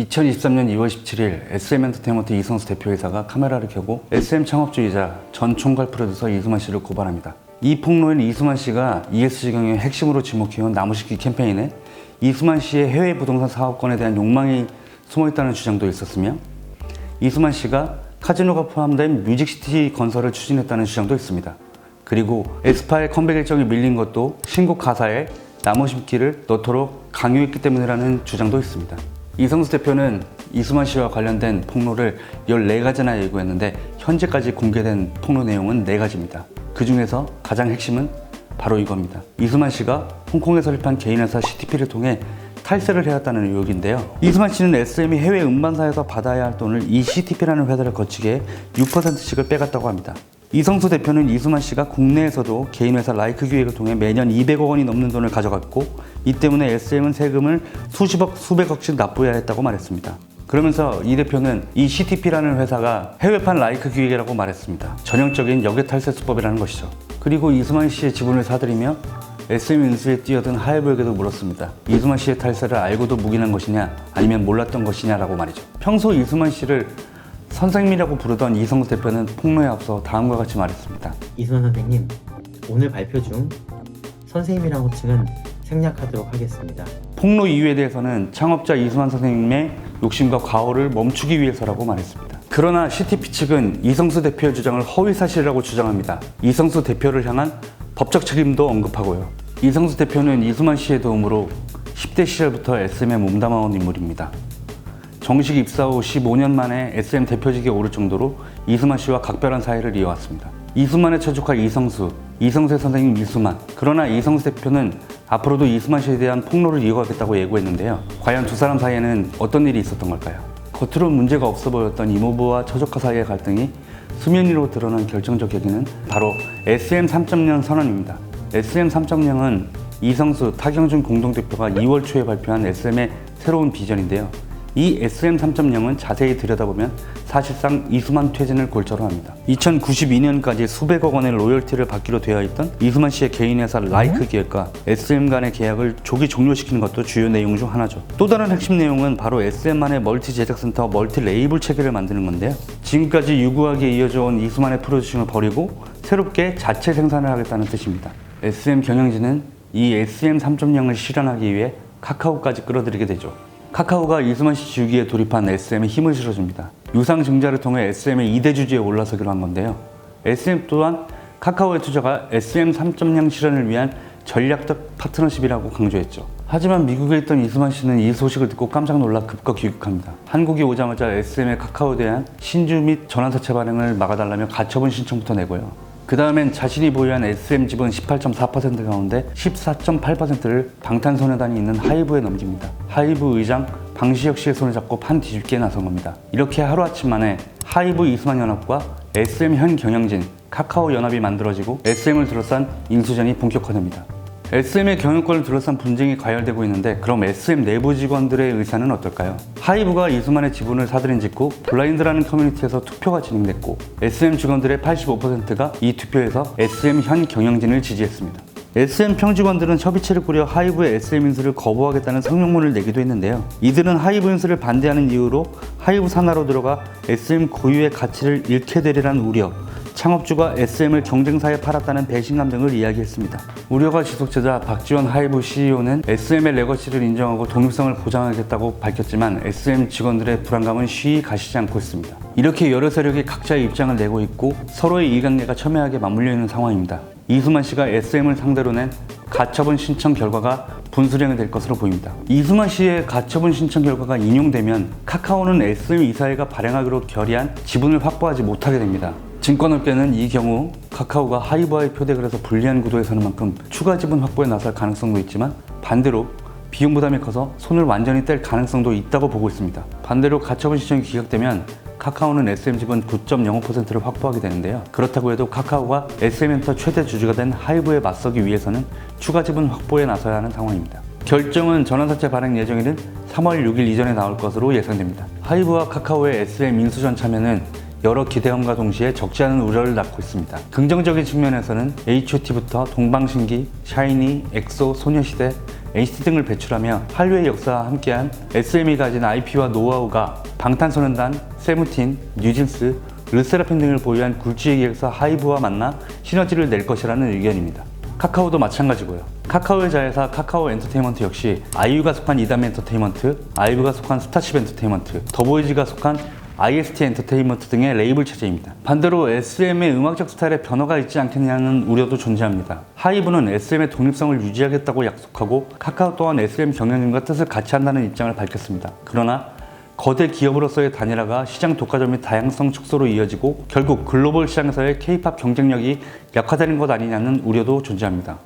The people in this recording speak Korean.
2023년 2월 17일 SM 엔터테인먼트 이성수 대표이사가 카메라를 켜고 SM 창업주이자 전 총괄 프로듀서 이수만 씨를 고발합니다. 이 폭로인 이수만 씨가 ESG 경영의 핵심으로 지목해온 나무식기 캠페인에 이수만 씨의 해외 부동산 사업권에 대한 욕망이 숨어있다는 주장도 있었으며 이수만 씨가 카지노가 포함된 뮤직시티 건설을 추진했다는 주장도 있습니다. 그리고 에스파의 컴백 일정이 밀린 것도 신곡 가사에 나무 심기를 넣도록 강요했기 때문이라는 주장도 있습니다. 이성수 대표는 이수만 씨와 관련된 폭로를 14가지나 예고했는데 현재까지 공개된 폭로 내용은 4가지입니다. 그 중에서 가장 핵심은 바로 이겁니다. 이수만 씨가 홍콩에 설립한 개인회사 CTP를 통해 탈세를 해왔다는 의혹인데요. 이수만 씨는 SM이 해외 음반사에서 받아야 할 돈을 이 CTP라는 회사를 거치게 6%씩을 빼갔다고 합니다. 이성수 대표는 이수만 씨가 국내에서도 개인회사 라이크 기획을 통해 매년 200억 원이 넘는 돈을 가져갔고 이 때문에 SM은 세금을 수십억, 수백억씩 납부해야 했다고 말했습니다. 그러면서 이 대표는 이 CTP라는 회사가 해외판 라이크 기획이라고 말했습니다. 전형적인 역외탈세 수법이라는 것이죠. 그리고 이수만 씨의 지분을 사들이며 SM 인수에 뛰어든 하이브에게도 물었습니다. 이수만 씨의 탈세를 알고도 묵인한 것이냐 아니면 몰랐던 것이냐라고 말이죠. 평소 이수만 씨를 선생님이라고 부르던 이성수 대표는 폭로에 앞서 다음과 같이 말했습니다. 이수만 선생님, 오늘 발표 중 선생님이란 호칭은 생략하도록 하겠습니다. 폭로 이유에 대해서는 창업자 이수만 선생님의 욕심과 과오를 멈추기 위해서라고 말했습니다. 그러나 CTP 측은 이성수 대표의 주장을 허위 사실이라고 주장합니다. 이성수 대표를 향한 법적 책임도 언급하고요. 이성수 대표는 이수만 씨의 도움으로 10대 시절부터 SM에 몸담아온 인물입니다. 정식 입사 후 15년 만에 SM 대표직에 오를 정도로 이수만 씨와 각별한 사이를 이어왔습니다. 이수만의 처조카 이성수, 이성수의 선생님 이수만. 그러나 이성수 대표는 앞으로도 이수만 씨에 대한 폭로를 이어가겠다고 예고했는데요. 과연 두 사람 사이에는 어떤 일이 있었던 걸까요? 겉으로 문제가 없어 보였던 이모부와 처조카 사이의 갈등이 수면 위로 드러난 결정적 계기는 바로 SM 3.0 선언입니다. SM 3.0은 이성수, 타경준 공동대표가 2월 초에 발표한 SM의 새로운 비전인데요. 이 SM 3.0은 자세히 들여다보면 사실상 이수만 퇴진을 골자로 합니다. 2092년까지 수백억 원의 로열티를 받기로 되어 있던 이수만 씨의 개인 회사 라이크 기획과 SM 간의 계약을 조기 종료시키는 것도 주요 내용 중 하나죠. 또 다른 핵심 내용은 바로 SM만의 멀티 제작센터 멀티 레이블 체계를 만드는 건데요. 지금까지 유구하게 이어져 온 이수만의 프로듀싱을 버리고 새롭게 자체 생산을 하겠다는 뜻입니다. SM 경영진은 이 SM 3.0을 실현하기 위해 카카오까지 끌어들이게 되죠. 카카오가 이수만 씨 주기에 돌입한 SM에 힘을 실어줍니다. 유상 증자를 통해 SM의 2대 주주에 올라서기로 한 건데요. SM 또한 카카오의 투자가 SM 3.0 실현을 위한 전략적 파트너십이라고 강조했죠. 하지만 미국에 있던 이수만 씨는 이 소식을 듣고 깜짝 놀라 급거 귀국합니다. 한국에 오자마자 SM의 카카오에 대한 신주 및 전환사채 발행을 막아달라며 가처분 신청부터 내고요. 그 다음엔 자신이 보유한 SM 지분 18.4% 가운데 14.8%를 방탄소년단이 있는 하이브에 넘깁니다. 하이브 의장 방시혁 씨의 손을 잡고 판 뒤집기에 나선 겁니다. 이렇게 하루아침 만에 하이브 이수만 연합과 SM 현 경영진, 카카오 연합이 만들어지고 SM을 둘러싼 인수전이 본격화됩니다. SM의 경영권을 둘러싼 분쟁이 가열되고 있는데 그럼 SM 내부 직원들의 의사는 어떨까요? 하이브가 이수만의 지분을 사들인 직후 블라인드라는 커뮤니티에서 투표가 진행됐고 SM 직원들의 85%가 이 투표에서 SM 현 경영진을 지지했습니다. SM 평직원들은 협의체를 꾸려 하이브의 SM 인수를 거부하겠다는 성명문을 내기도 했는데요. 이들은 하이브 인수를 반대하는 이유로 하이브 산하로 들어가 SM 고유의 가치를 잃게 되리란 우려, 창업주가 SM을 경쟁사에 팔았다는 배신감 등을 이야기했습니다. 우려가 지속되자 박지원 하이브 CEO는 SM의 레거시를 인정하고 독립성을 보장하겠다고 밝혔지만 SM 직원들의 불안감은 쉬이 가시지 않고 있습니다. 이렇게 여러 세력이 각자의 입장을 내고 있고 서로의 이해관계가 첨예하게 맞물려 있는 상황입니다. 이수만 씨가 SM을 상대로 낸 가처분 신청 결과가 분수령이 될 것으로 보입니다. 이수만 씨의 가처분 신청 결과가 인용되면 카카오는 SM 이사회가 발행하기로 결의한 지분을 확보하지 못하게 됩니다. 증권업계는 이 경우 카카오가 하이브와의 표대를 해서 불리한 구도에 서는 만큼 추가 지분 확보에 나설 가능성도 있지만 반대로 비용 부담이 커서 손을 완전히 뗄 가능성도 있다고 보고 있습니다. 반대로 가처분 신청이 기각되면 카카오는 SM 지분 9.05%를 확보하게 되는데요. 그렇다고 해도 카카오가 SM엔터 최대 주주가 된 하이브에 맞서기 위해서는 추가 지분 확보에 나서야 하는 상황입니다. 결정은 전환사채 발행 예정일은 3월 6일 이전에 나올 것으로 예상됩니다. 하이브와 카카오의 SM 인수전 참여는 여러 기대감과 동시에 적지 않은 우려를 낳고 있습니다. 긍정적인 측면에서는 H.O.T부터 동방신기, 샤이니, 엑소, 소녀시대, NCT 등을 배출하며 한류의 역사와 함께한 SM이 가진 IP와 노하우가 방탄소년단, 세븐틴, 뉴진스, 르세라핌 등을 보유한 굴지의 기획사 하이브와 만나 시너지를 낼 것이라는 의견입니다. 카카오도 마찬가지고요. 카카오의 자회사 카카오 엔터테인먼트 역시 아이유가 속한 이담 엔터테인먼트, 아이브가 속한 스타쉽 엔터테인먼트, 더보이즈가 속한 IST 엔터테인먼트 등의 레이블 체제입니다. 반대로 SM의 음악적 스타일에 변화가 있지 않겠냐는 우려도 존재합니다. 하이브는 SM의 독립성을 유지하겠다고 약속하고 카카오 또한 SM 경영진과 뜻을 같이 한다는 입장을 밝혔습니다. 그러나 거대 기업으로서의 단일화가 시장 독과점 및 다양성 축소로 이어지고 결국 글로벌 시장에서의 K-팝 경쟁력이 약화되는 것 아니냐는 우려도 존재합니다.